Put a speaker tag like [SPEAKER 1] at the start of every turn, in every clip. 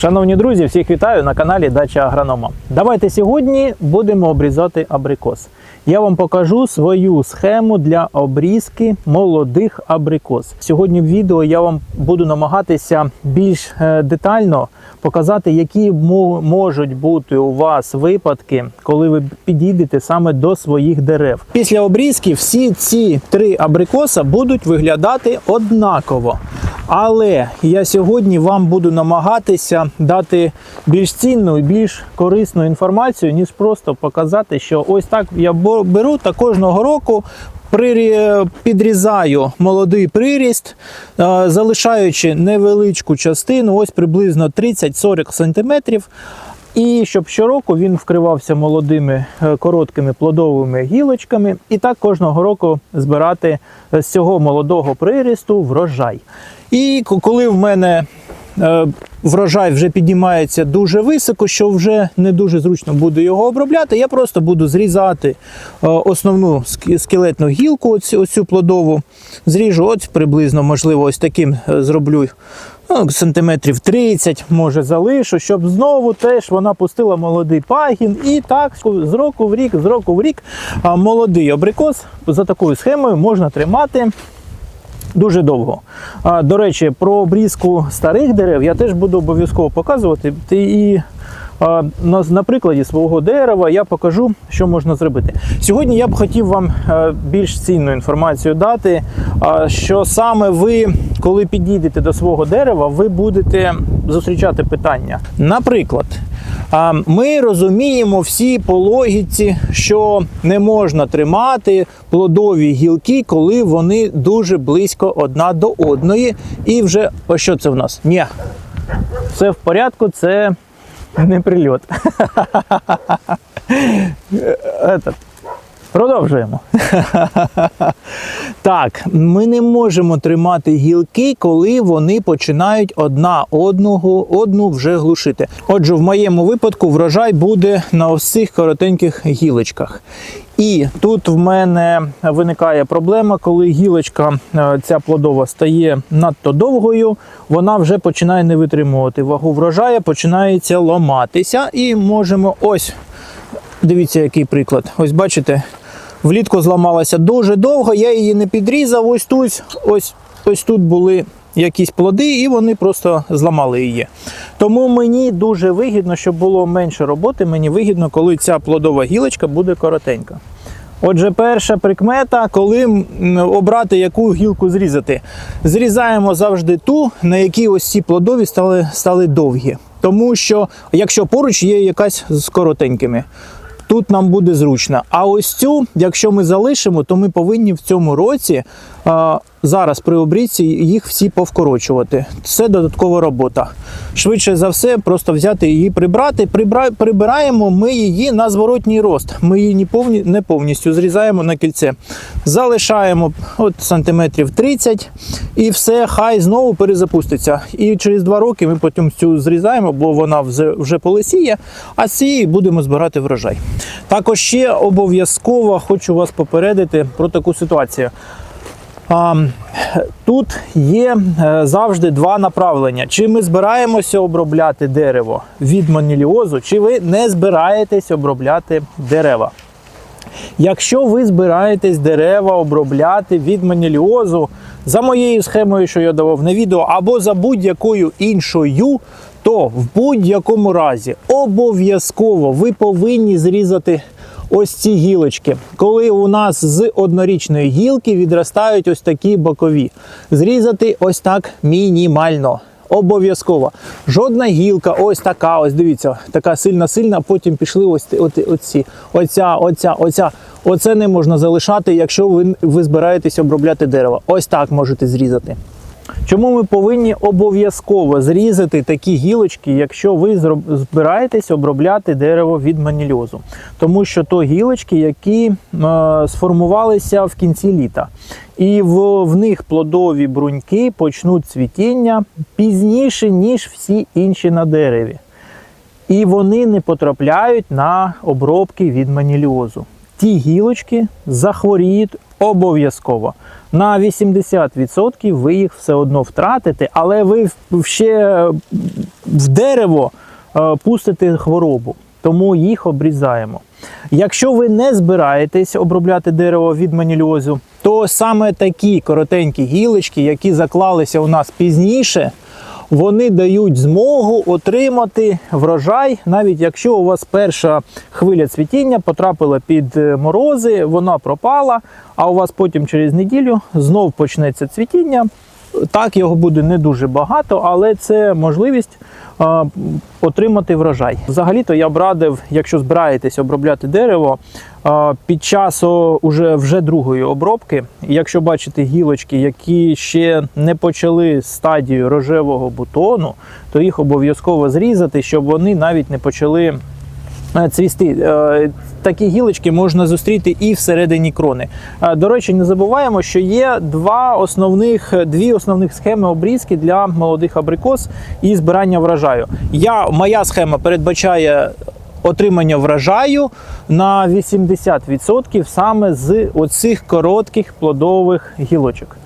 [SPEAKER 1] Шановні друзі, всіх вітаю на каналі Дача Агронома. Давайте сьогодні будемо обрізати абрикос. Я вам покажу свою схему для обрізки молодих абрикос. Сьогодні в відео я вам буду намагатися більш е, детально показати, які можуть бути у вас випадки, коли ви підійдете саме до своїх дерев. Після обрізки всі ці три абрикоса будуть виглядати однаково. Але я сьогодні вам буду намагатися дати більш цінну і більш корисну інформацію, ніж просто показати, що ось так я бо- беру та кожного року. Підрізаю молодий приріст, е, залишаючи невеличку частину, ось приблизно 30-40 см. І щоб щороку він вкривався молодими е, короткими плодовими гілочками, і так кожного року збирати з цього молодого прирісту врожай. І коли в мене е, врожай вже піднімається дуже високо, що вже не дуже зручно буде його обробляти, я просто буду зрізати е, основну скелетну гілку, оцю, оцю плодову. Зріжу от приблизно, можливо, ось таким е, зроблю ну, сантиметрів 30, може залишу, щоб знову теж вона пустила молодий пагін. І так з року в рік, з року в рік молодий абрикос за такою схемою можна тримати. Дуже довго. А, до речі, про обрізку старих дерев я теж буду обов'язково показувати. Ти- І на, на прикладі свого дерева я покажу, що можна зробити. Сьогодні я б хотів вам е, більш цінну інформацію дати, що саме ви, коли підійдете до свого дерева, ви будете зустрічати питання. Наприклад, Ми розуміємо всі по логіці, що не можна тримати плодові гілки, коли вони дуже близько одна до одної. І вже ось що це в нас? Ні, все в порядку, це не прильот. Продовжуємо. Так, ми не можемо тримати гілки, коли вони починають одна одного одну вже глушити. Отже, в моєму випадку врожай буде на ось цих коротеньких гілочках. І тут в мене виникає проблема, коли гілочка е, ця плодова стає надто довгою, вона вже починає не витримувати вагу врожая, починається ламатися, і можемо ось Дивіться, який приклад. Ось бачите, влітку зламалася дуже довго, я її не підрізав. Ось тут, ось, ось тут були якісь плоди, і вони просто зламали її. Тому мені дуже вигідно, щоб було менше роботи. Мені вигідно, коли ця плодова гілочка буде коротенька. Отже, перша прикмета, коли обрати яку гілку зрізати. Зрізаємо завжди ту, на якій ось ці плодові стали, стали довгі. Тому що, якщо поруч є якась з коротенькими, тут нам буде зручно. А ось цю, якщо ми залишимо, то ми повинні в цьому році зараз при обрізці їх всі повкорочувати. Це додаткова робота. Швидше за все, просто взяти її прибрати. Прибра... Прибираємо ми її на зворотній рост. Ми її не, повні... не повністю зрізаємо на кільце. Залишаємо от сантиметрів 30 і все, хай знову перезапуститься. І через два роки ми потім цю зрізаємо, бо вона вже вже полисіє, а з цієї будемо збирати врожай. Також ще обов'язково хочу вас попередити про таку ситуацію. Тут є е, завжди два направлення. Чи ми збираємося обробляти дерево від маніліозу, чи ви не збираєтесь обробляти дерева. Якщо ви збираєтесь дерева обробляти від маніліозу за моєю схемою, що я давав на відео, або за будь-якою іншою, то в будь-якому разі обов'язково ви повинні зрізати ось ці гілочки. Коли у нас з однорічної гілки відростають ось такі бокові. Зрізати ось так мінімально. Обов'язково. Жодна гілка, ось така, ось дивіться, така сильна-сильна, потім пішли ось от, оці. Оця, оця, оця. Оце не можна залишати, якщо ви, ви збираєтесь обробляти дерево. Ось так можете зрізати. Чому ми повинні обов'язково зрізати такі гілочки, якщо ви збираєтесь обробляти дерево від манільозу? Тому що то гілочки, які е, сформувалися в кінці літа. І в, в них плодові бруньки почнуть цвітіння пізніше, ніж всі інші на дереві. І вони не потрапляють на обробки від маніліозу. Ті гілочки захворіють Обов'язково. На 80% ви їх все одно втратите, але ви ще в дерево е, пустите хворобу, тому їх обрізаємо. Якщо ви не збираєтесь обробляти дерево від маніліозу, то саме такі коротенькі гілочки, які заклалися у нас пізніше, вони дають змогу отримати врожай, навіть якщо у вас перша хвиля цвітіння потрапила під е, морози, вона пропала, а у вас потім через неділю знов почнеться цвітіння. Так, його буде не дуже багато, але це можливість а, отримати врожай. Взагалі-то я б радив, якщо збираєтесь обробляти дерево, а, під час о, уже, вже другої обробки, якщо бачите гілочки, які ще не почали стадію рожевого бутону, то їх обов'язково зрізати, щоб вони навіть не почали цвісти. Е, Такі гілочки можна зустріти і всередині крони. Е, До речі, не забуваємо, що є два основних, дві основних схеми обрізки для молодих абрикос і збирання врожаю. Я, моя схема передбачає отримання врожаю на 80% саме з оцих коротких плодових гілочок.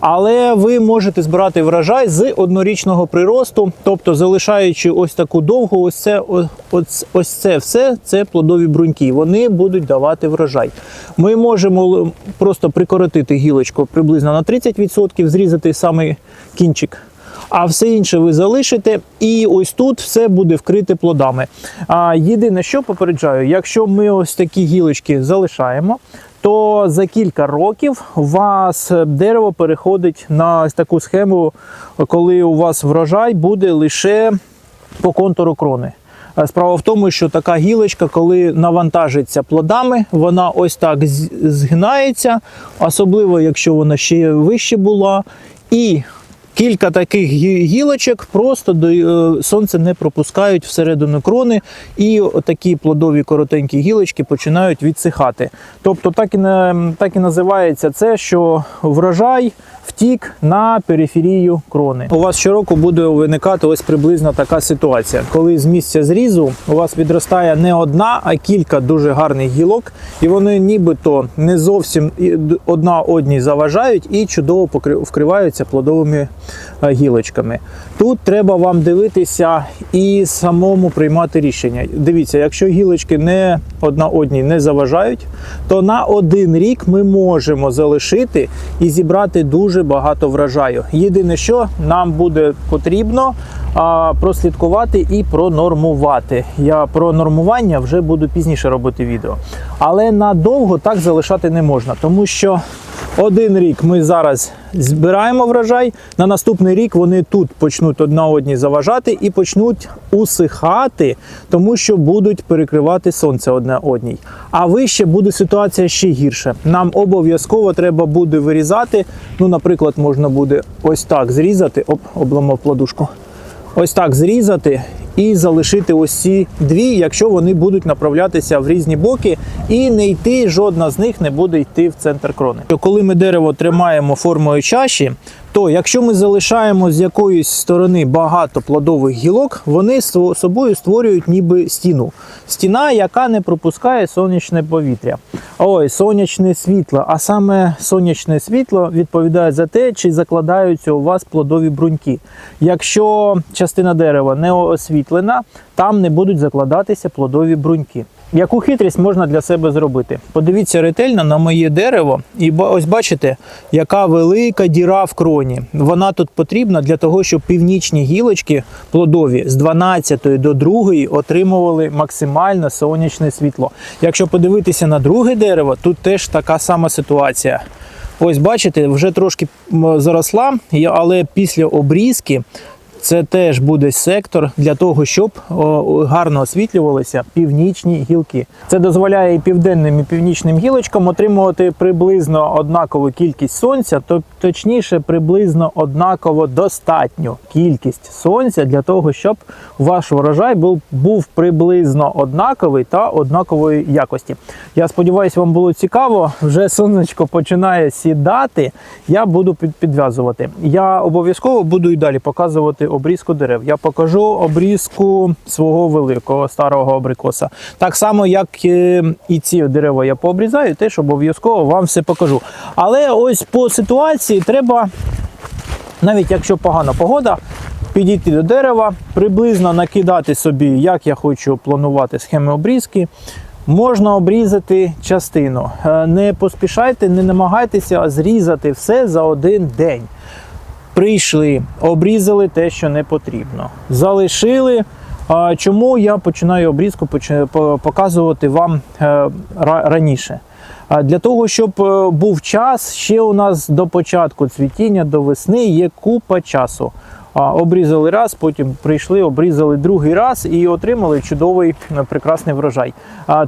[SPEAKER 1] Але ви можете збирати врожай з однорічного приросту, тобто залишаючи ось таку довгу, ось це, ось, ось це все це плодові бруньки. Вони будуть давати врожай. Ми можемо просто прикоротити гілочку приблизно на 30%, зрізати саме кінчик. А все інше ви залишите, і ось тут все буде вкрите плодами. А єдине, що попереджаю, якщо ми ось такі гілочки залишаємо, то за кілька років у вас дерево переходить на таку схему, коли у вас врожай буде лише по контуру крони. Справа в тому, що така гілочка, коли навантажиться плодами, вона ось так згинається, особливо якщо вона ще вище була. І кілька таких гілочок просто до е, сонце не пропускають всередину крони, і такі плодові коротенькі гілочки починають відсихати. Тобто так і, так і називається це, що врожай втік на периферію крони. У вас щороку буде виникати ось приблизно така ситуація, коли з місця зрізу у вас відростає не одна, а кілька дуже гарних гілок, і вони нібито не зовсім одна одній заважають і чудово вкриваються плодовими е, гілочками. Тут треба вам дивитися і самому приймати рішення. Дивіться, якщо гілочки не одна одній не заважають, то на один рік ми можемо залишити і зібрати дуже багато врожаю. Єдине, що нам буде потрібно а, прослідкувати і пронормувати. Я про нормування вже буду пізніше робити відео. Але надовго так залишати не можна, тому що один рік ми зараз збираємо врожай, на наступний рік вони тут почнуть одна одній заважати і почнуть усихати, тому що будуть перекривати сонце одне одній. А вище буде ситуація ще гірше. Нам обов'язково треба буде вирізати. Ну, наприклад, можна буде ось так зрізати, оп, обламав плодушку. Ось так зрізати і залишити ось ці дві, якщо вони будуть направлятися в різні боки, і не йти, жодна з них не буде йти в центр крони. Коли ми дерево тримаємо формою чаші, то якщо ми залишаємо з якоїсь сторони багато плодових гілок, вони собою створюють ніби стіну. Стіна, яка не пропускає сонячне повітря. Ой, сонячне світло. А саме сонячне світло відповідає за те, чи закладаються у вас плодові бруньки. Якщо частина дерева не освітлена, там не будуть закладатися плодові бруньки. Яку хитрість можна для себе зробити? Подивіться ретельно на моє дерево, і ось бачите, яка велика діра в кроні. Вона тут потрібна для того, щоб північні гілочки плодові з 12 до 2 отримували максимально сонячне світло. Якщо подивитися на друге дерево, тут теж така сама ситуація. Ось бачите, вже трошки заросла, але після обрізки це теж буде сектор для того, щоб гарно освітлювалися північні гілки. Це дозволяє і південним і північним гілочкам отримувати приблизно однакову кількість сонця, то точніше, приблизно однаково достатню кількість сонця для того, щоб ваш врожай був, був приблизно однаковий та однакової якості. Я сподіваюся, вам було цікаво. Вже сонечко починає сідати. Я буду підв'язувати. Я обов'язково буду і далі показувати обрізку дерев. Я покажу обрізку свого великого старого абрикоса. Так само, як і ці дерева я пообрізаю, теж обов'язково вам все покажу. Але ось по ситуації треба навіть якщо погана погода, підійти до дерева, приблизно накидати собі, як я хочу планувати схеми обрізки. Можна обрізати частину. Е, Не поспішайте, не намагайтеся зрізати все за один день. Прийшли, обрізали те, що не потрібно. Залишили. Чому я починаю обрізку показувати вам е, раніше? Для того, щоб е, був час, ще у нас до початку цвітіння, до весни є купа часу. Обрізали раз, потім прийшли, обрізали другий раз і отримали чудовий е, прекрасний врожай.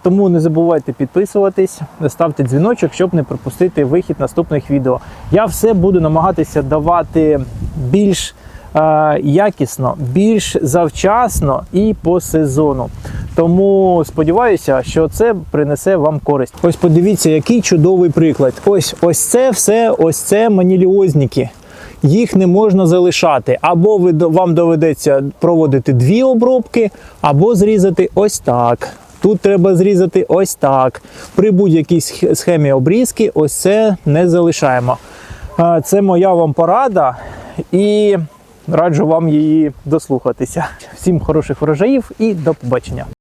[SPEAKER 1] Тому не забувайте підписуватись, ставте дзвіночок, щоб не пропустити вихід наступних відео. Я все буду намагатися давати більш е, якісно, більш завчасно і по сезону. Тому сподіваюся, що це принесе вам користь. Ось подивіться, який чудовий приклад. Ось ось це все, ось це маніліозники. Їх не можна залишати. Або ви вам доведеться проводити дві обробки, або зрізати ось так. Тут треба зрізати ось так. При будь-якій схемі обрізки, ось це не залишаємо. Це моя вам порада, і раджу вам її дослухатися. Всім хороших врожаїв і до побачення.